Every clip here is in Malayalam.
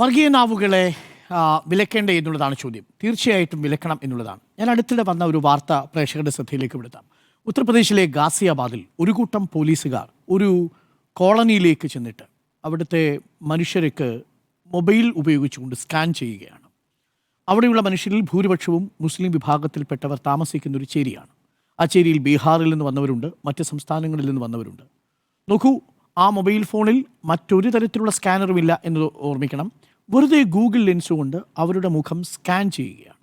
വർഗീയ നാവുകളെ വിലക്കേണ്ടേ എന്നുള്ളതാണ് ചോദ്യം. തീർച്ചയായിട്ടും വിലക്കണം എന്നുള്ളതാണ്. ഞാൻ അടുത്തിടെ വന്ന ഒരു വാർത്ത പ്രേക്ഷകരുടെ ശ്രദ്ധയിലേക്ക് വിടുത്താം. ഉത്തർപ്രദേശിലെ ഗാസിയാബാദിൽ ഒരു കൂട്ടം പോലീസുകാർ ഒരു കോളനിയിലേക്ക് ചെന്നിട്ട് അവിടുത്തെ മനുഷ്യർക്ക് മൊബൈൽ ഉപയോഗിച്ചുകൊണ്ട് സ്കാൻ ചെയ്യുകയാണ്. അവിടെയുള്ള മനുഷ്യരിൽ ഭൂരിപക്ഷവും മുസ്ലിം വിഭാഗത്തിൽപ്പെട്ടവർ താമസിക്കുന്ന ഒരു ചേരിയാണ്. ആ ചേരിയിൽ ബീഹാറിൽ നിന്ന് വന്നവരുണ്ട് മറ്റ് സംസ്ഥാനങ്ങളിൽ നിന്ന് വന്നവരുണ്ട്. നോക്കൂ ആ മൊബൈൽ ഫോണിൽ മറ്റൊരു തരത്തിലുള്ള സ്കാനറുമില്ല എന്ന് ഓർമ്മിക്കണം. വെറുതെ ഗൂഗിൾ ലെൻസ് കൊണ്ട് അവരുടെ മുഖം സ്കാൻ ചെയ്യുകയാണ്.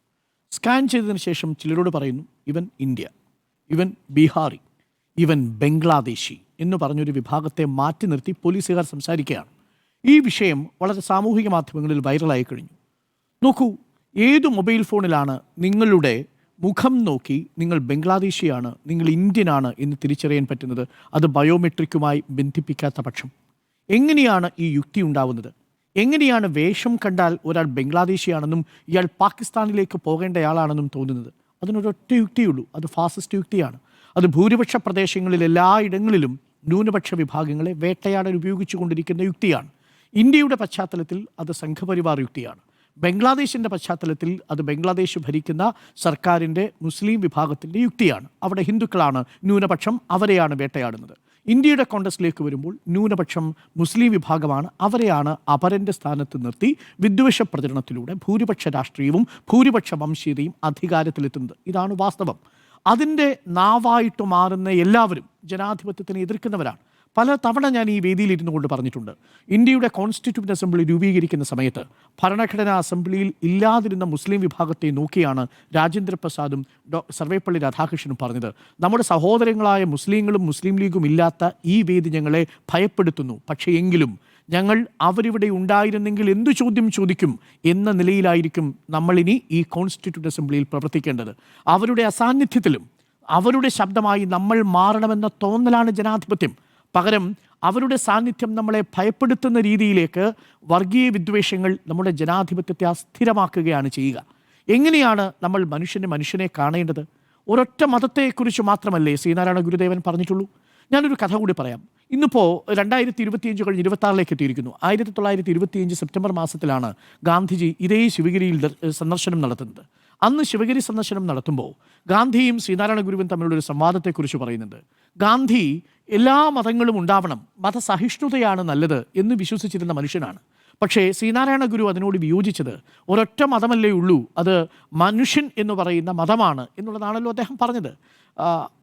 സ്കാൻ ചെയ്തതിന് ശേഷം ചിലരോട് പറയുന്നു ഇവൻ ഇന്ത്യ ഇവൻ ബീഹാറി ഇവൻ ബംഗ്ലാദേശി എന്ന് പറഞ്ഞൊരു വിഭാഗത്തെ മാറ്റി നിർത്തി പോലീസുകാർ സംസാരിക്കുകയാണ്. ഈ വിഷയം വളരെ സാമൂഹിക മാധ്യമങ്ങളിൽ വൈറലായി കഴിഞ്ഞു. നോക്കൂ ഏത് മൊബൈൽ ഫോണിലാണ് നിങ്ങളുടെ മുഖം നോക്കി നിങ്ങൾ ബംഗ്ലാദേശിയാണ് നിങ്ങൾ ഇന്ത്യനാണ് എന്ന് തിരിച്ചറിയാൻ പറ്റുന്നത്? അത് ബയോമെട്രിക്കുമായി ബന്ധിപ്പിക്കാത്ത പക്ഷം. എങ്ങനെയാണ് ഈ യുക്തി ഉണ്ടാവുന്നത്? എങ്ങനെയാണ് വേഷം കണ്ടാൽ ഒരാൾ ബംഗ്ലാദേശിയാണെന്നും ഇയാൾ പാകിസ്ഥാനിലേക്ക് പോകേണ്ടയാളാണെന്നും തോന്നുന്നത്? അതിനൊരൊറ്റ യുക്തിയുള്ളൂ. അത് ഫാസിസ്റ്റ് യുക്തിയാണ്. അത് ഭൂരിപക്ഷ പ്രദേശങ്ങളിൽ എല്ലായിടങ്ങളിലും ന്യൂനപക്ഷ വിഭാഗങ്ങളെ വേട്ടയാടൽ ഉപയോഗിച്ചു കൊണ്ടിരിക്കുന്ന യുക്തിയാണ്. ഇന്ത്യയുടെ പശ്ചാത്തലത്തിൽ അത് സംഘപരിവാർ യുക്തിയാണ്. ബംഗ്ലാദേശിന്റെ പശ്ചാത്തലത്തിൽ അത് ബംഗ്ലാദേശ് ഭരിക്കുന്ന സർക്കാരിന്റെ മുസ്ലിം വിഭാഗത്തിന്റെ യുക്തിയാണ്. അവിടെ ഹിന്ദുക്കളാണ് ന്യൂനപക്ഷം അവരെയാണ് വേട്ടയാടുന്നത്. ഇന്ത്യയുടെ കോൺഗ്രസിലേക്ക് വരുമ്പോൾ ന്യൂനപക്ഷം മുസ്ലിം വിഭാഗമാണ്. അവരെയാണ് അപരന്റെ സ്ഥാനത്ത് നിർത്തി വിദ്വേഷ പ്രചരണത്തിലൂടെ ഭൂരിപക്ഷ രാഷ്ട്രീയവും ഭൂരിപക്ഷ വംശീയതയും അധികാരത്തിലെത്തുന്നത്. ഇതാണ് വാസ്തവം. അതിന്റെ നാവായിട്ട് മാറുന്ന എല്ലാവരും ജനാധിപത്യത്തിനെ എതിർക്കുന്നവരാണ്. പല തവണ ഞാൻ ഈ വേദിയിൽ ഇരുന്നു കൊണ്ട് പറഞ്ഞിട്ടുണ്ട്. ഇന്ത്യയുടെ കോൺസ്റ്റിറ്റ്യൂട്ട് അസംബ്ലി രൂപീകരിക്കുന്ന സമയത്ത് ഭരണഘടനാ അസംബ്ലിയിൽ ഇല്ലാതിരുന്ന മുസ്ലിം വിഭാഗത്തെ നോക്കിയാണ് രാജേന്ദ്ര പ്രസാദും ഡോ സർവേപ്പള്ളി രാധാകൃഷ്ണനും പറഞ്ഞത്. നമ്മുടെ സഹോദരങ്ങളായ മുസ്ലിങ്ങളും മുസ്ലിം ലീഗും ഇല്ലാത്ത ഈ വേദി ഞങ്ങളെ ഭയപ്പെടുത്തുന്നു. പക്ഷേ എങ്കിലും ഞങ്ങൾ അവരിവിടെ ഉണ്ടായിരുന്നെങ്കിൽ എന്തു ചോദ്യം ചോദിക്കും എന്ന നിലയിലായിരിക്കും നമ്മളിനി ഈ കോൺസ്റ്റിറ്റ്യൂട്ട് അസംബ്ലിയിൽ പ്രവർത്തിക്കേണ്ടത്. അവരുടെ അസാന്നിധ്യത്തിലും അവരുടെ ശബ്ദമായി നമ്മൾ മാറണമെന്ന തോന്നലാണ് ജനാധിപത്യം. പകരം അവരുടെ സാന്നിധ്യം നമ്മളെ ഭയപ്പെടുത്തുന്ന രീതിയിലേക്ക് വർഗീയ വിദ്വേഷങ്ങൾ നമ്മുടെ ജനാധിപത്യത്തെ അസ്ഥിരമാക്കുകയാണ് ചെയ്യുക. എങ്ങനെയാണ് നമ്മൾ മനുഷ്യനെ മനുഷ്യനെ കാണേണ്ടത്? ഒരൊറ്റ മതത്തെക്കുറിച്ച് മാത്രമല്ലേ ശ്രീനാരായണ ഗുരുദേവൻ പറഞ്ഞിട്ടുള്ളൂ. ഞാനൊരു കഥ കൂടി പറയാം. ഇന്നിപ്പോൾ രണ്ടായിരത്തി ഇരുപത്തിയഞ്ച് കഴിഞ്ഞ് ഇരുപത്താറിലേക്ക് എത്തിയിരിക്കുന്നു. ആയിരത്തി തൊള്ളായിരത്തി ഇരുപത്തിയഞ്ച് സെപ്റ്റംബർ മാസത്തിലാണ് ഗാന്ധിജി ഇതേ ശിവഗിരിയിൽ സന്ദർശനം നടത്തുന്നത്. അന്ന് ശിവഗിരി സന്ദർശനം നടത്തുമ്പോൾ ഗാന്ധിയും ശ്രീനാരായണ ഗുരുവും തമ്മിലുള്ള ഒരു സംവാദത്തെക്കുറിച്ച് പറയുന്നുണ്ട്. ഗാന്ധി എല്ലാ മതങ്ങളും ഉണ്ടാവണം. മതസഹിഷ്ണുതയാണ് നല്ലത് എന്ന് വിശ്വസിച്ചിരുന്ന മനുഷ്യനാണ്. പക്ഷേ ശ്രീനാരായണ ഗുരു അതിനോട് വിയോജിച്ചത് ഒരൊറ്റ മതമല്ലേ ഉള്ളൂ അത് മനുഷ്യൻ എന്ന് പറയുന്ന മതമാണ് എന്നുള്ളതാണല്ലോ അദ്ദേഹം പറഞ്ഞത്.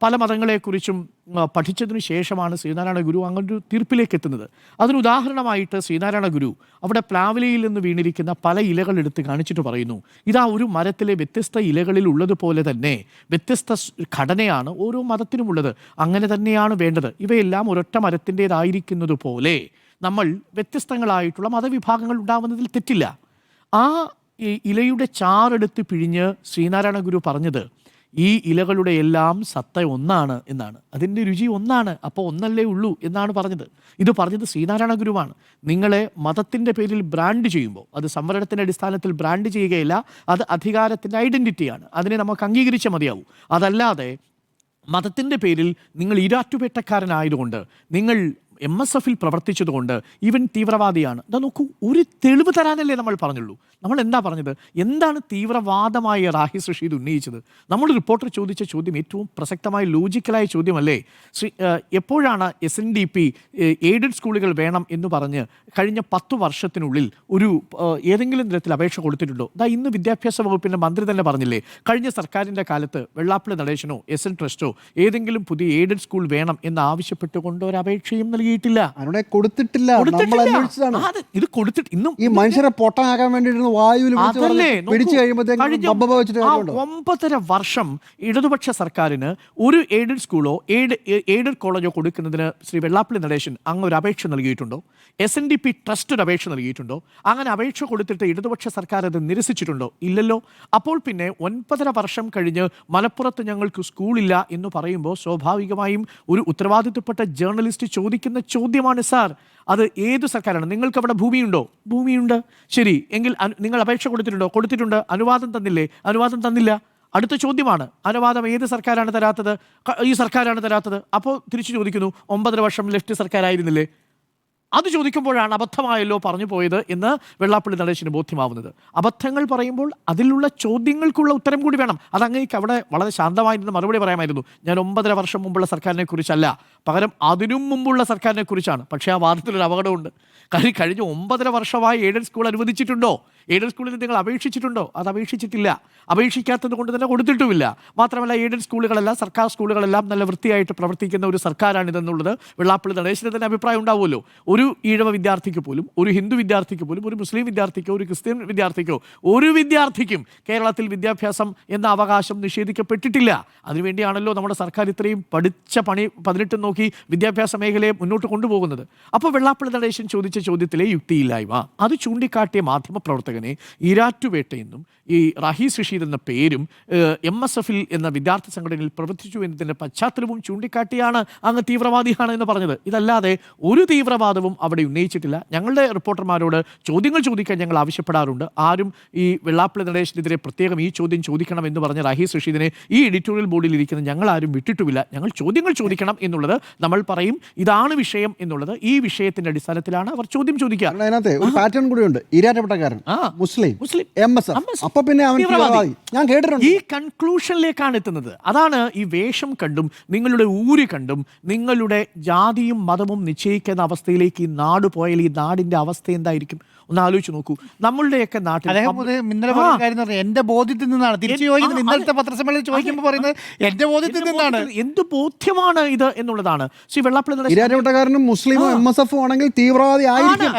പല മതങ്ങളെക്കുറിച്ചും പഠിച്ചതിനു ശേഷമാണ് ശ്രീനാരായണ ഗുരു അങ്ങനൊരു തീർപ്പിലേക്ക് എത്തുന്നത് അതിന് ഉദാഹരണമായിട്ട് ശ്രീനാരായണ ഗുരു അവിടെ പ്ലാവിലയിൽ നിന്ന് വീണിരിക്കുന്ന പല ഇലകൾ എടുത്ത് കാണിച്ചിട്ട് പറയുന്നു. ഇതാ ഒരു മരത്തിലെ വ്യത്യസ്ത ഇലകളിൽ ഉള്ളതുപോലെ തന്നെ വ്യത്യസ്ത ഘടനയാണ് ഓരോ മതത്തിനുമുള്ളത്. അങ്ങനെ തന്നെയാണ് വേണ്ടത്. ഇവയെല്ലാം ഒരൊറ്റ മരത്തിന്റേതായിരിക്കുന്നത് പോലെ നമ്മൾ വ്യത്യസ്തങ്ങളായിട്ടുള്ള മതവിഭാഗങ്ങൾ ഉണ്ടാവുന്നതിൽ തെറ്റില്ല. ആ ഇലയുടെ ചാറെടുത്ത് പിഴിഞ്ഞ് ശ്രീനാരായണ ഗുരു പറഞ്ഞത് ഈ ഇലകളുടെ എല്ലാം സത്ത ഒന്നാണ് എന്നാണ്. അതിന്റെ രുചി ഒന്നാണ്. അപ്പോൾ ഒന്നല്ലേ ഉള്ളൂ എന്നാണ് പറഞ്ഞത്. ഇത് പറഞ്ഞത് ശ്രീനാരായണ ഗുരുവാണ്. നിങ്ങളെ മതത്തിന്റെ പേരിൽ ബ്രാൻഡ് ചെയ്യുമ്പോൾ അത് സംവരണത്തിന്റെ അടിസ്ഥാനത്തിൽ ബ്രാൻഡ് ചെയ്യുകയില്ല അത് അധികാരത്തിന്റെ ഐഡന്റിറ്റിയാണ്. അതിനെ നമുക്ക് അംഗീകരിച്ച മതിയാവൂ. അതല്ലാതെ മതത്തിന്റെ പേരിൽ നിങ്ങൾ ഇരാറ്റുപേട്ടക്കാരനായതുകൊണ്ട് നിങ്ങൾ എം എസ് എഫിൽ പ്രവർത്തിച്ചതുകൊണ്ട് ഇവൻ തീവ്രവാദിയാണ്. ഇതാ നോക്കൂ ഒരു തെളിവ് തരാനല്ലേ നമ്മൾ പറഞ്ഞുള്ളൂ. നമ്മൾ എന്താ പറഞ്ഞത്? എന്താണ് തീവ്രവാദമായ റാഹി റഷീദ് ഉന്നയിച്ചത്? നമ്മൾ റിപ്പോർട്ടർ ചോദിച്ച ചോദ്യം ഏറ്റവും പ്രസക്തമായ ലോജിക്കലായ ചോദ്യമല്ലേ? ശ്രീ എപ്പോഴാണ് S N D P aided സ്കൂളുകൾ വേണം എന്ന് പറഞ്ഞ് കഴിഞ്ഞ പത്ത് വർഷത്തിനുള്ളിൽ ഒരു ഏതെങ്കിലും തരത്തിൽ അപേക്ഷ കൊടുത്തിട്ടുണ്ടോ? ദാ ഇന്ന് വിദ്യാഭ്യാസ വകുപ്പിന്റെ മന്ത്രി തന്നെ പറഞ്ഞില്ലേ കഴിഞ്ഞ സർക്കാരിന്റെ കാലത്ത് വെള്ളാപ്പള്ളി നടേശനോ എസ് എൻ ട്രസ്റ്റോ ഏതെങ്കിലും പുതിയ എയ്ഡഡ് സ്കൂൾ വേണം എന്ന് ആവശ്യപ്പെട്ടുകൊണ്ട് ഒരു അപേക്ഷയും നൽകിയിട്ടില്ല അവിടെ കൊടുത്തിട്ടില്ല. നമ്മൾ. അന്വേഷിച്ചതാണ്. ഇത് കൊടുത്തിട്ട് ഇന്നും ഈ മനുഷ്യരെ പൊട്ടനാക്കാൻ വേണ്ടിയിരുന്ന വായുവിൽ പിടിച്ചു കഴിയുമ്പോഴത്തേക്കും ഒമ്പതര വർഷം ഇടതുപക്ഷ സർക്കാരിന് ഒരു എയ്ഡഡ് സ്കൂളോ എയ്ഡ് എയ്ഡഡ് കോളേജോ കൊടുക്കുന്നതിന് ശ്രീ വെള്ളാപ്പള്ളി നടേശൻ അങ്ങ് ഒരു അപേക്ഷ നൽകിയിട്ടുണ്ടോ? S N D P trust ഒരു അപേക്ഷ നൽകിയിട്ടുണ്ടോ? അങ്ങനെ അപേക്ഷ കൊടുത്തിട്ട് ഇടതുപക്ഷ സർക്കാർ അത് നിരസിച്ചിട്ടുണ്ടോ? ഇല്ലല്ലോ. അപ്പോൾ പിന്നെ ഒൻപതര വർഷം കഴിഞ്ഞ് മലപ്പുറത്ത് ഞങ്ങൾക്ക് സ്കൂളില്ല എന്ന് പറയുമ്പോൾ സ്വാഭാവികമായും ഒരു ഉത്തരവാദിത്വപ്പെട്ട ജേർണലിസ്റ്റ് ചോദിക്കുന്ന ചോദ്യമാണ് സാർ. അത് ഏത് സർക്കാരാണ്? നിങ്ങൾക്ക് അവിടെ ഭൂമിയുണ്ടോ? ഭൂമിയുണ്ട്. ശരി. എങ്കിൽ നിങ്ങൾ അപേക്ഷ കൊടുത്തിട്ടുണ്ടോ? കൊടുത്തിട്ടുണ്ട്. അനുവാദം തന്നില്ലേ? അനുവാദം തന്നില്ല. അടുത്ത ചോദ്യമാണ്. അനുവാദം ഏത് സർക്കാരാണ് തരാത്തത്? ഈ സർക്കാരാണ് തരാത്തത്. അപ്പോൾ തിരിച്ചു ചോദിക്കുന്നു. ഒമ്പതര വർഷം ലെഫ്റ്റ് സർക്കാരായിരുന്നില്ലേ? അത് ചോദിക്കുമ്പോഴാണ് അബദ്ധമായല്ലോ പറഞ്ഞു പോയത് എന്ന് വെള്ളാപ്പള്ളി നടേശന് ബോധ്യമാവുന്നത്. അബദ്ധങ്ങൾ പറയുമ്പോൾ അതിലുള്ള ചോദ്യങ്ങൾക്കുള്ള ഉത്തരം കൂടി വേണം. അത് അങ്ങേക്ക് അവിടെ വളരെ ശാന്തമായിരുന്ന മറുപടി പറയാമായിരുന്നു. ഞാൻ ഒമ്പതര വർഷം മുമ്പുള്ള സർക്കാരിനെ കുറിച്ചല്ല. പകരം അതിനും മുമ്പുള്ള സർക്കാരിനെ കുറിച്ചാണ്. പക്ഷേ ആ വാദത്തിലൊരു അപകടമുണ്ട്. കാര്യം കഴിഞ്ഞ ഒമ്പതര വർഷമായി എയ്ഡഡ് സ്കൂൾ അനുവദിച്ചിട്ടുണ്ടോ? എയ്ഡഡ് സ്കൂളിൽ നിങ്ങൾ അപേക്ഷിച്ചിട്ടുണ്ടോ? അത് അപേക്ഷിച്ചിട്ടില്ല. അപേക്ഷിക്കാത്തത് കൊണ്ട് തന്നെ കൊടുത്തിട്ടുമില്ല. മാത്രമല്ല എയ്ഡഡ് സ്കൂളുകളെല്ലാം സർക്കാർ സ്കൂളുകളെല്ലാം നല്ല വൃത്തിയായിട്ട് പ്രവർത്തിക്കുന്ന ഒരു സർക്കാരാണിതെന്നുള്ളത് വെള്ളാപ്പള്ളി നടേശന് തന്നെ അഭിപ്രായം ഉണ്ടാവുമല്ലോ. ഒരു ഈഴവ വിദ്യാർത്ഥിക്ക് പോലും ഒരു ഹിന്ദു വിദ്യാർത്ഥിക്ക് പോലും ഒരു മുസ്ലിം വിദ്യാർത്ഥിക്കോ ഒരു ക്രിസ്ത്യൻ വിദ്യാർത്ഥിക്കോ ഒരു വിദ്യാർത്ഥിക്കും കേരളത്തിൽ വിദ്യാഭ്യാസം എന്ന അവകാശം നിഷേധിക്കപ്പെട്ടിട്ടില്ല. അതിനുവേണ്ടിയാണല്ലോ നമ്മുടെ സർക്കാർ ഇത്രയും പഠിച്ച പണി പതിനെട്ട് നോക്കി വിദ്യാഭ്യാസ മേഖലയെ മുന്നോട്ട് കൊണ്ടുപോകുന്നത്. അപ്പോൾ വെള്ളാപ്പള്ളി നടേശൻ ചോദിച്ച ചോദ്യത്തിലെ യുക്തിയില്ലായ്മ അത് ചൂണ്ടിക്കാട്ടിയ മാധ്യമപ്രവർത്തകനെ ഈരാറ്റുപേട്ടയെന്നും ഈ റാഹി റഷീദ് എന്ന പേരും എം എസ് എഫിൽ എന്ന വിദ്യാർത്ഥി സംഘടനയിൽ പ്രവർത്തിച്ചു എന്നതിന്റെ പശ്ചാത്തലവും ചൂണ്ടിക്കാട്ടിയാണ് അങ്ങ് തീവ്രവാദിയാണ് എന്ന് പറഞ്ഞത്. ഇതല്ലാതെ ഒരു തീവ്രവാദവും അവിടെ ഉന്നയിച്ചിട്ടില്ല. ഞങ്ങളുടെ റിപ്പോർട്ടർമാരോട് ചോദ്യങ്ങൾ ചോദിക്കാൻ ഞങ്ങൾ ആവശ്യപ്പെടാറുണ്ട്. ആരും ഈ വെള്ളാപ്പള്ളി നടേശനെതിരെ പ്രത്യേകം ഈ ചോദ്യം ചോദിക്കണം എന്ന് പറഞ്ഞ റഹീസ് റഷീദിനെ ഈ എഡിറ്റോറിയൽ ബോർഡിൽ ഇരിക്കുന്ന ഞങ്ങൾ ആരും വിട്ടിട്ടുമില്ല. ഞങ്ങൾ ചോദ്യങ്ങൾ ചോദിക്കണം എന്നുള്ളത് നമ്മൾ പറയും. ഇതാണ് വിഷയം എന്നുള്ളത് ഈ വിഷയത്തിന്റെ അടിസ്ഥാനത്തിലാണ് അവർ ചോദ്യം ചോദിക്കുക അതിനകത്ത് ഒരു പാറ്റേൺ കൂടിയുണ്ട് ഈരാറ്റപ്പെട്ടക്കാരൻ ആ. മുസ്ലിം. മുസ്ലിം. എം എസ് അപ്പൊ പിന്നെ അവൻ ഞാൻ കേട്ടിട്ടുണ്ട്. ഈ കൺക്ലൂഷനിലേക്കാണ് എത്തുന്നത്. അതാണ് ഈ വേഷം കണ്ടും നിങ്ങളുടെ ഊര് കണ്ടും നിങ്ങളുടെ ജാതിയും മതവും നിശ്ചയിക്കുന്ന അവസ്ഥയിലേക്ക് ഈ നാട് പോയാൽ ഈ നാടിന്റെ അവസ്ഥ എന്തായിരിക്കും? ഒന്ന് ആലോചിച്ച് നോക്കൂ. നമ്മളുടെയൊക്കെ നാട്ടിൽ ഇന്നലെ. പറഞ്ഞ കാര്യം എന്ന് പറഞ്ഞാൽ എന്റെ ബോധ്യത്തിൽ നിന്നാണ്. തിരിച്ചു ചോദിക്കുന്നത് ഇന്നലത്തെ പത്രസമ്മേളനം ചോദിക്കുമ്പോൾ പറയുന്നത് എന്റെ ബോധ്യത്തിൽ എന്ത് നിന്നാണ്. എന്ത് ബോധ്യമാണ് ഇത് എന്നുള്ളതാണ്. ശ്രീ വെള്ളാപ്പള്ളി നടേശൻ ഈരാറ്റപ്പെട്ടക്കാരനും മുസ്ലിമും എം എസ് എഫും ആണെങ്കിൽ തീവ്രവാദി ആയിരിക്കും.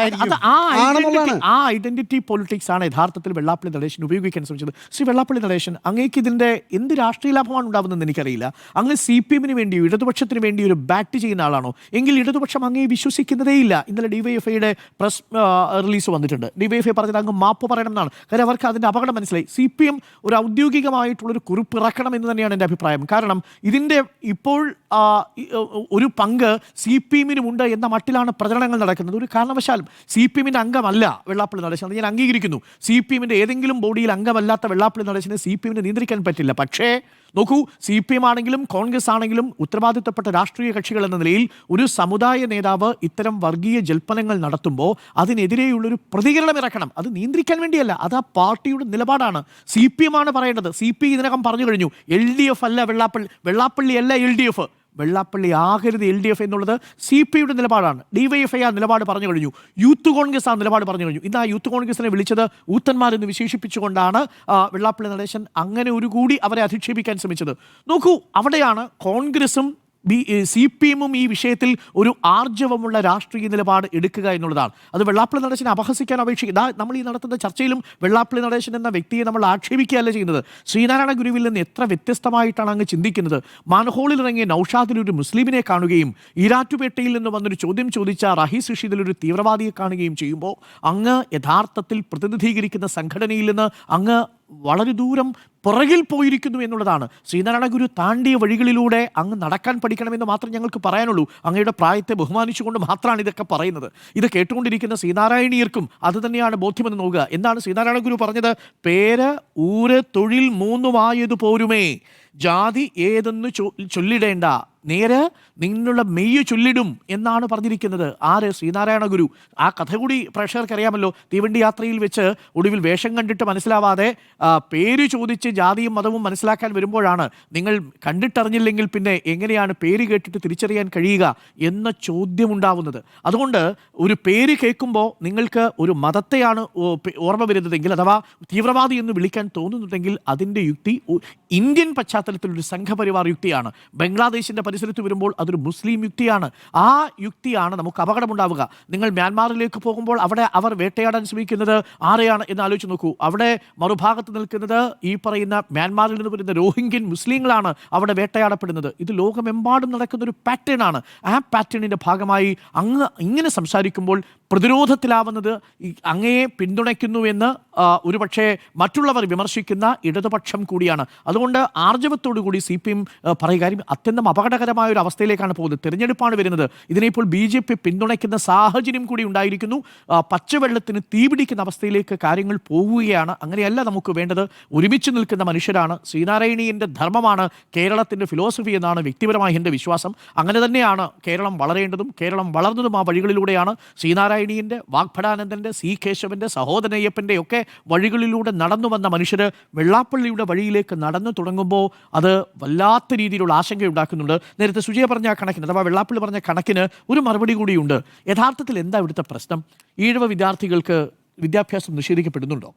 ആ ഐഡന്റിറ്റി ആ ഐഡന്റിറ്റി പൊളിറ്റിക്സ് ആണ് യഥാർത്ഥത്തിൽ വെള്ളാപ്പള്ളി നടേശൻ ഉപയോഗിക്കാൻ ശ്രമിച്ചത്. ശ്രീ വെള്ളാപ്പള്ളി നടേശൻ അങ്ങേക്ക് ഇതിന്റെ എന്ത് രാഷ്ട്രീയ ലാഭമാണ് ഉണ്ടാവുന്നതെന്ന് എനിക്കറിയില്ല. അങ്ങ് സി പി എമ്മിന് വേണ്ടിയോ ഇടതുപക്ഷത്തിന് വേണ്ടി ഒരു ബാറ്റ് ചെയ്യുന്ന ആളാണോ? എങ്കിൽ ഇടതുപക്ഷം അങ്ങേ വിശ്വസിക്കുന്നതേയില്ല. ഇന്നലെ ഡിവൈഎഫ്ഐയുടെ പ്രസ് റിലീസ് വന്നിട്ടുണ്ട്. ഡിവൈഎഫ്ഐ പറഞ്ഞത് അങ്ങ് മാപ്പ് പറയണം എന്നാണ് കാര്യം അവർക്ക് അതിന്റെ അപകടം മനസ്സിലായി. സി പി എം ഒരു ഔദ്യോഗികമായിട്ടുള്ളൊരു കുറിപ്പ് ഇറക്കണം എന്ന് തന്നെയാണ് എന്റെ അഭിപ്രായം. കാരണം ഇതിന്റെ ഇപ്പോൾ ഒരു പങ്ക് സി പി എമ്മിനുമുണ്ട് എന്ന മട്ടിലാണ് പ്രചരണങ്ങൾ നടക്കുന്നത്. ഒരു കാരണവശാലും സി പി എമ്മിന്റെ അംഗമല്ല വെള്ളാപ്പള്ളി നടേശൻ. ഞാൻ അംഗീകരിക്കുന്നു. സി പി എമ്മിന്റെ ഏതെങ്കിലും ബോഡിയിൽ അംഗമല്ലാത്ത വെള്ളാപ്പള്ളി നടേശനെ സി പി എമ്മിനെ നിയന്ത്രിക്കാൻ പറ്റില്ല. പക്ഷേ നോക്കൂ സി പി എം ആണെങ്കിലും കോൺഗ്രസ് ആണെങ്കിലും ഉത്തരവാദിത്തപ്പെട്ട രാഷ്ട്രീയ കക്ഷികൾ എന്ന നിലയിൽ ഒരു സമുദായ നേതാവ് ഇത്തരം വർഗീയ ജൽപ്പനങ്ങൾ നടത്തുമ്പോൾ അതിനെതിരെയുള്ളൊരു പ്രതികരണം ഇറക്കണം. അത് നിയന്ത്രിക്കാൻ വേണ്ടിയല്ല അത് ആ പാർട്ടിയുടെ നിലപാടാണ്. സി പി എം ആണ് പറയേണ്ടത്. സി പി ഇതിനകം പറഞ്ഞു കഴിഞ്ഞു എൽ ഡി എഫ് അല്ല വെള്ളാപ്പള്ളി വെള്ളാപ്പള്ളി അല്ല എൽ ഡി എഫ്. വെള്ളാപ്പള്ളി ആകരുത് എൽ ഡി എഫ് എന്നുള്ളത് സി പി യുടെ നിലപാടാണ്. ഡിവൈഎഫ്ഐ ആ നിലപാട് പറഞ്ഞു കഴിഞ്ഞു. യൂത്ത് കോൺഗ്രസ് ആ നിലപാട് പറഞ്ഞു കഴിഞ്ഞു. ഇന്ന് ആ യൂത്ത് കോൺഗ്രസിനെ വിളിച്ചത് ഊത്തന്മാരെന്ന് വിശേഷിപ്പിച്ചുകൊണ്ടാണ് വെള്ളാപ്പള്ളി നടേശൻ അങ്ങനെ ഒരു കൂടി അവരെ അധിക്ഷേപിക്കാൻ ശ്രമിച്ചത്. നോക്കൂ അവിടെയാണ് കോൺഗ്രസും ബി സി പി എമ്മും ഈ വിഷയത്തിൽ ഒരു ആർജവമുള്ള രാഷ്ട്രീയ നിലപാട് എടുക്കുക എന്നുള്ളതാണ്. അത് വെള്ളാപ്പള്ളി നടേശനെ അപഹസിക്കാൻ അപേക്ഷിക്കുക നമ്മൾ ഈ നടത്തുന്ന ചർച്ചയിലും വെള്ളാപ്പള്ളി നടേശൻ എന്ന വ്യക്തിയെ നമ്മൾ ആക്ഷേപിക്കുകയല്ല ചെയ്യുന്നത്. ശ്രീനാരായണ ഗുരുവിൽ നിന്ന് എത്ര വ്യത്യസ്തമായിട്ടാണ് അങ്ങ് ചിന്തിക്കുന്നത്? മാൻഹോളിൽ ഇറങ്ങിയ നൌഷാദിൽ ഒരു മുസ്ലിമിനെ കാണുകയും ഈരാറ്റുപേട്ടയിൽ നിന്ന് വന്നൊരു ചോദ്യം ചോദിച്ച റഹീസ് റഷീദിൽ ഒരു തീവ്രവാദിയെ കാണുകയും ചെയ്യുമ്പോൾ അങ്ങ് യഥാർത്ഥത്തിൽ പ്രതിനിധീകരിക്കുന്ന സംഘടനയിൽ നിന്ന് അങ്ങ് വളരെ ദൂരം പുറകിൽ പോയിരിക്കുന്നു എന്നുള്ളതാണ്. ശ്രീനാരായണ ഗുരു താണ്ടിയ വഴികളിലൂടെ അങ്ങ് നടക്കാൻ പഠിക്കണമെന്ന് മാത്രം ഞങ്ങൾക്ക് പറയാനുള്ളൂ. അങ്ങയുടെ പ്രായത്തെ ബഹുമാനിച്ചുകൊണ്ട് മാത്രമാണ് ഇതൊക്കെ പറയുന്നത്. ഇത് കേട്ടുകൊണ്ടിരിക്കുന്ന ശ്രീനാരായണീയർക്കും അത് തന്നെയാണ് ബോധ്യമെന്ന് നോക്കുക. എന്താണ് ശ്രീനാരായണ ഗുരു പറഞ്ഞത്? പേര് ഊര് തൊഴിൽ മൂന്നുമായത് പോരുമേ ജാതി ഏതെന്ന് ചൊല്ലിടേണ്ട. നേരെ നിന്നുള്ള മെയ്യ് ചൊല്ലിടും എന്നാണ് പറഞ്ഞിരിക്കുന്നത്. ആര്? ശ്രീനാരായണ ഗുരു. ആ കഥ കൂടി പ്രേക്ഷകർക്ക് അറിയാമല്ലോ തീവണ്ടി യാത്രയിൽ വെച്ച് ഒടുവിൽ വേഷം കണ്ടിട്ട് മനസ്സിലാവാതെ പേര് ചോദിച്ച് ജാതിയും മതവും മനസ്സിലാക്കാൻ വരുമ്പോഴാണ് നിങ്ങൾ കണ്ടിട്ടറിഞ്ഞില്ലെങ്കിൽ പിന്നെ എങ്ങനെയാണ് പേര് കേട്ടിട്ട് തിരിച്ചറിയാൻ കഴിയുക എന്ന ചോദ്യം ഉണ്ടാവുന്നത് അതുകൊണ്ട് ഒരു പേര് കേൾക്കുമ്പോൾ നിങ്ങൾക്ക് ഒരു മതത്തെയാണ് ഓർമ്മ വരുന്നതെങ്കിൽ അഥവാ തീവ്രവാദി എന്ന് വിളിക്കാൻ തോന്നുന്നുണ്ടെങ്കിൽ അതിന്റെ യുക്തി ഇന്ത്യൻ ഇന്ത്യൻ പശ്ചാത്തലത്തിൽ ഒരു സംഘപരിവാർ യുക്തിയാണ്. ബംഗ്ലാദേശിന്റെ പരിസരത്ത് വരുമ്പോൾ അതൊരു മുസ്ലിം യുക്തിയാണ്. ആ യുക്തിയാണ് നമുക്ക് അപകടമുണ്ടാവുക. നിങ്ങൾ മ്യാൻമാറിലേക്ക് പോകുമ്പോൾ അവിടെ അവർ വേട്ടയാടാൻ ശ്രമിക്കുന്നത് ആരെയാണ് എന്ന് ആലോചിച്ച് നോക്കൂ. അവിടെ മറുഭാഗത്ത് നിൽക്കുന്നത് ഈ പറയുന്ന മ്യാൻമാറിൽ നിന്ന് വരുന്ന രോഹിംഗ്യൻ മുസ്ലിങ്ങളാണ് അവിടെ വേട്ടയാടപ്പെടുന്നത്. ഇത് ലോകമെമ്പാടും നടക്കുന്ന ഒരു പാറ്റേൺ ആണ്. ആ പാറ്റേണിന്റെ ഭാഗമായി അങ്ങ് ഇങ്ങനെ സംസാരിക്കുമ്പോൾ പ്രതിരോധത്തിലാവുന്നത് അങ്ങയെ പിന്തുണയ്ക്കുന്നുവെന്ന് ഒരുപക്ഷെ മറ്റുള്ളവർ വിമർശിക്കുന്ന ഇടതുപക്ഷം കൂടിയാണ്. അതുകൊണ്ട് ആർജവത്തോടു കൂടി സി പി എം പറയുക കാര്യം അത്യന്തം അപകടകരമായ ഒരു അവസ്ഥയിലേക്കാണ് പോകുന്നത്. തിരഞ്ഞെടുപ്പാണ് വരുന്നത്. ഇതിനെ ഇപ്പോൾ ബി ജെ പി പിന്തുണയ്ക്കുന്ന സാഹചര്യം കൂടി ഉണ്ടായിരിക്കുന്നു. പച്ചവെള്ളത്തിന് തീപിടിക്കുന്ന അവസ്ഥയിലേക്ക് കാര്യങ്ങൾ പോവുകയാണ് അങ്ങനെയല്ല നമുക്ക് വേണ്ടത്. ഒരുമിച്ച് നിൽക്കുന്ന മനുഷ്യരാണ്. ശ്രീനാരായണീയന്റെ ധർമ്മമാണ് കേരളത്തിന്റെ ഫിലോസഫി എന്നാണ് വ്യക്തിപരമായി എന്റെ വിശ്വാസം. അങ്ങനെ തന്നെയാണ് കേരളം വളരേണ്ടതും കേരളം വളർന്നതും ആ വഴികളിലൂടെയാണ് ശ്രീനാരായണീയന്റെ വാഗ്ഭടാനന്ദന്റെ സി കേശവന്റെ സഹോദരയ്യപ്പന്റെ ഒക്കെ വഴികളിലൂടെ നടന്നു വന്ന മനുഷ്യർ വെള്ളാപ്പള്ളിയുടെ വഴിയിലേക്ക് നടന്നു തുടങ്ങുമ്പോൾ അത് വല്ലാത്ത രീതിയിലുള്ള ആശങ്ക ഉണ്ടാക്കുന്നുണ്ട് നേരത്തെ സുജയ പറഞ്ഞ കണക്കിന് അഥവാ വെള്ളാപ്പള്ളി പറഞ്ഞ കണക്കിന് ഒരു മറുപടി കൂടിയുണ്ട്. യഥാർത്ഥത്തിൽ എന്താ ഇവിടുത്തെ പ്രശ്നം? ഈഴവ വിദ്യാർത്ഥികൾക്ക് വിദ്യാഭ്യാസം നിഷേധിക്കപ്പെടുന്നുണ്ടോ?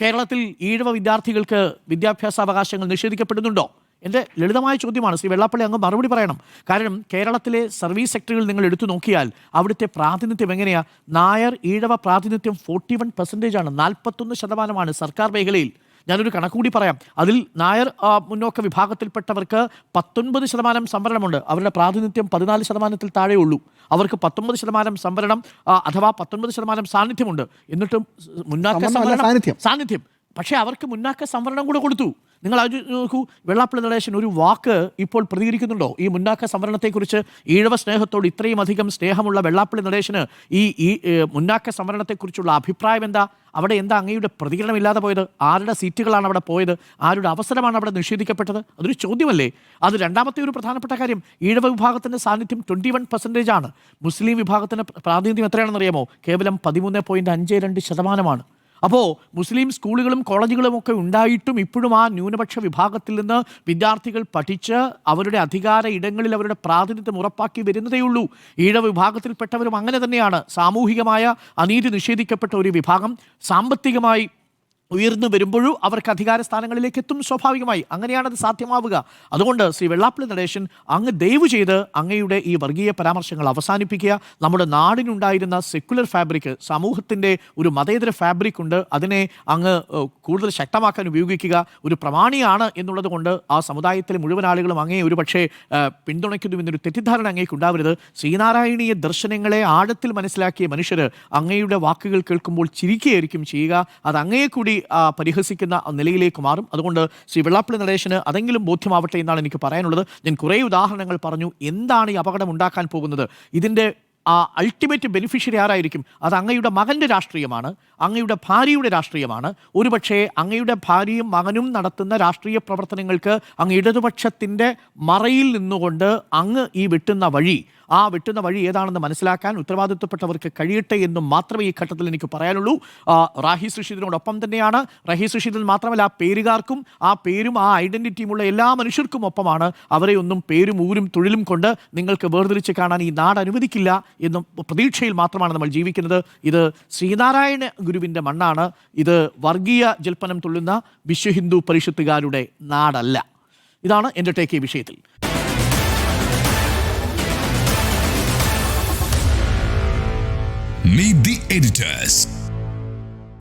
കേരളത്തിൽ ഈഴവ വിദ്യാർത്ഥികൾക്ക് വിദ്യാഭ്യാസ അവകാശങ്ങൾ നിഷേധിക്കപ്പെടുന്നുണ്ടോ? എന്റെ ലളിതമായ ചോദ്യമാണ്. ശ്രീ വെള്ളാപ്പള്ളി അങ്ങ് മറുപടി പറയണം. കാരണം കേരളത്തിലെ സർവീസ് സെക്ടറുകൾ നിങ്ങൾ എടുത്തു നോക്കിയാൽ അവിടുത്തെ പ്രാതിനിധ്യം എങ്ങനെയാണ് നായർ ഈഴവ പ്രാതിനിധ്യം ഫോർട്ടി വൺ പെർസെന്റേജ് ആണ്. നാൽപ്പത്തൊന്ന് ശതമാനമാണ് സർക്കാർ മേഖലയിൽ. ഞാനൊരു കണക്കുകൂടി പറയാം. അതിൽ നായർ മുന്നോക്ക വിഭാഗത്തിൽപ്പെട്ടവർക്ക് പത്തൊൻപത് ശതമാനം സംവരണമുണ്ട്. അവരുടെ പ്രാതിനിധ്യം പതിനാല് ശതമാനത്തിൽ താഴെ ഉള്ളൂ. അവർക്ക് പത്തൊമ്പത് ശതമാനം സംവരണം അഥവാ പത്തൊൻപത് ശതമാനം സാന്നിധ്യമുണ്ട്. എന്നിട്ടും മുന്നാക്ക. സാന്നിധ്യം. പക്ഷേ അവർക്ക് മുന്നാക്ക സംവരണം കൂടെ കൊടുത്തു. നിങ്ങൾ അത് നോക്കൂ. വെള്ളാപ്പള്ളി നടേശൻ ഒരു വാക്ക് ഇപ്പോൾ പ്രതികരിക്കുന്നുണ്ടോ? ഈ മുന്നാക്ക സംവരണത്തെക്കുറിച്ച് ഈഴവ സ്നേഹത്തോട് ഇത്രയും അധികം സ്നേഹമുള്ള വെള്ളാപ്പള്ളി നടേശന് ഈ ഈ മുന്നാക്ക സംവരണത്തെക്കുറിച്ചുള്ള അഭിപ്രായം എന്താ? അവിടെ എന്താ അങ്ങയുടെ പ്രതികരണം ഇല്ലാതെ പോയത്? ആരുടെ സീറ്റുകളാണ് അവിടെ പോയത്? ആരുടെ അവസരമാണ് അവിടെ നിഷേധിക്കപ്പെട്ടത്? അതൊരു ചോദ്യമല്ലേ? അത് രണ്ടാമത്തെ ഒരു പ്രധാനപ്പെട്ട കാര്യം. ഈഴവ വിഭാഗത്തിന്റെ സാന്നിധ്യം ട്വന്റി വൺ പെർസെന്റേജ് ആണ്. മുസ്ലിം വിഭാഗത്തിന്റെ പ്രാതിനിധ്യം എത്രയാണെന്ന് അറിയാമോ കേവലം പതിമൂന്ന് പോയിന്റ് അഞ്ച് രണ്ട് ശതമാനമാണ്. അപ്പോൾ മുസ്ലിം സ്കൂളുകളും കോളേജുകളും ഒക്കെ ഉണ്ടായിട്ടും ഇപ്പോഴും ആ ന്യൂനപക്ഷ വിഭാഗത്തിൽ നിന്ന് വിദ്യാർത്ഥികൾ പഠിച്ച് അവരുടെ അധികാര ഇടങ്ങളിൽ അവരുടെ പ്രാതിനിധ്യം ഉറപ്പാക്കി വരുന്നതേയുള്ളൂ ഈഴ വിഭാഗത്തിൽപ്പെട്ടവരും അങ്ങനെ തന്നെയാണ്. സാമൂഹികമായ അനീതി നിഷേധിക്കപ്പെട്ട ഒരു വിഭാഗം. സാമ്പത്തികമായി ഉയർന്നു വരുമ്പോഴും അവർക്ക് അധികാര സ്ഥാനങ്ങളിലേക്ക് എത്തും സ്വാഭാവികമായി. അങ്ങനെയാണ് അത് സാധ്യമാവുക. അതുകൊണ്ട് ശ്രീ വെള്ളാപ്പള്ളി നടേശൻ അങ്ങ് ദയവ് ചെയ്ത് അങ്ങയുടെ ഈ വർഗീയ പരാമർശങ്ങൾ അവസാനിപ്പിക്കുക. നമ്മുടെ നാടിനുണ്ടായിരുന്ന സെക്യുലർ ഫാബ്രിക് സമൂഹത്തിന്റെ ഒരു മതേതര ഫാബ്രിക് ഉണ്ട്. അതിനെ അങ്ങ് കൂടുതൽ ശക്തമാക്കാൻ ഉപയോഗിക്കുക. ഒരു പ്രമാണിയാണ് എന്നുള്ളത് കൊണ്ട് ആ സമുദായത്തിലെ മുഴുവൻ ആളുകളും അങ്ങേ ഒരു പക്ഷേ പിന്തുണയ്ക്കുന്നു എന്നൊരു തെറ്റിദ്ധാരണ അങ്ങേക്ക് ഉണ്ടാവരുത്. ശ്രീനാരായണീയ ദർശനങ്ങളെ ആഴത്തിൽ മനസ്സിലാക്കിയ മനുഷ്യർ അങ്ങയുടെ വാക്കുകൾ കേൾക്കുമ്പോൾ ചിരിക്കുകയായിരിക്കും ചെയ്യുക. അത് അങ്ങയെ കൂടി പരിഹസിക്കുന്ന നിലയിലേക്ക് മാറും. അതുകൊണ്ട് ശ്രീ വെള്ളാപ്പള്ളി നടേശന് അതെങ്കിലും ബോധ്യമാവട്ടെ എന്നാണ് എനിക്ക് പറയാനുള്ളത്. ഞാൻ കുറേ ഉദാഹരണങ്ങൾ പറഞ്ഞു. എന്താണ് ഈ അപകടം ഉണ്ടാക്കാൻ പോകുന്നത്? ഇതിന്റെ ആ അൾട്ടിമേറ്റ് ബെനിഫിഷ്യറി ആരായിരിക്കും? അത് അങ്ങയുടെ മകന്റെ രാഷ്ട്രീയമാണ്. അങ്ങയുടെ ഭാര്യയുടെ രാഷ്ട്രീയമാണ്. ഒരുപക്ഷെ അങ്ങയുടെ ഭാര്യയും മകനും നടത്തുന്ന രാഷ്ട്രീയ പ്രവർത്തനങ്ങൾക്ക് അങ്ങ് ഇടതുപക്ഷത്തിന്റെ മറയിൽ നിന്നുകൊണ്ട് അങ്ങ് ഈ വെട്ടുന്ന വഴി ആ വെട്ടുന്ന വഴി ഏതാണെന്ന് മനസ്സിലാക്കാൻ ഉത്തരവാദിത്വപ്പെട്ടവർക്ക് കഴിയട്ടെ എന്നും മാത്രമേ ഈ ഘട്ടത്തിൽ എനിക്ക് പറയാനുള്ളൂ. റാഹി സുഷീദിനോടൊപ്പം തന്നെയാണ്. റഹി സുഷീദിൽ മാത്രമല്ല ആ പേരുകാർക്കും ആ പേരും ആ ഐഡന്റിറ്റിയുമുള്ള എല്ലാ മനുഷ്യർക്കും ഒപ്പമാണ്. അവരെ ഒന്നും പേരും ഊരും തൊഴിലും കൊണ്ട് നിങ്ങൾക്ക് വേർതിരിച്ച് കാണാൻ ഈ നാട് അനുവദിക്കില്ല എന്നും പ്രതീക്ഷയിൽ മാത്രമാണ് നമ്മൾ ജീവിക്കുന്നത്. ഇത് ശ്രീനാരായണ ഗുരുവിന്റെ മണ്ണാണ്. ഇത് വർഗീയ ജൽപ്പനം തുള്ളുന്ന വിശ്വഹിന്ദു പരിഷത്തുകാരുടെ നാടല്ല. ഇതാണ് എന്റെ ടേക്ക് ഈ വിഷയത്തിൽ. Meet the editors.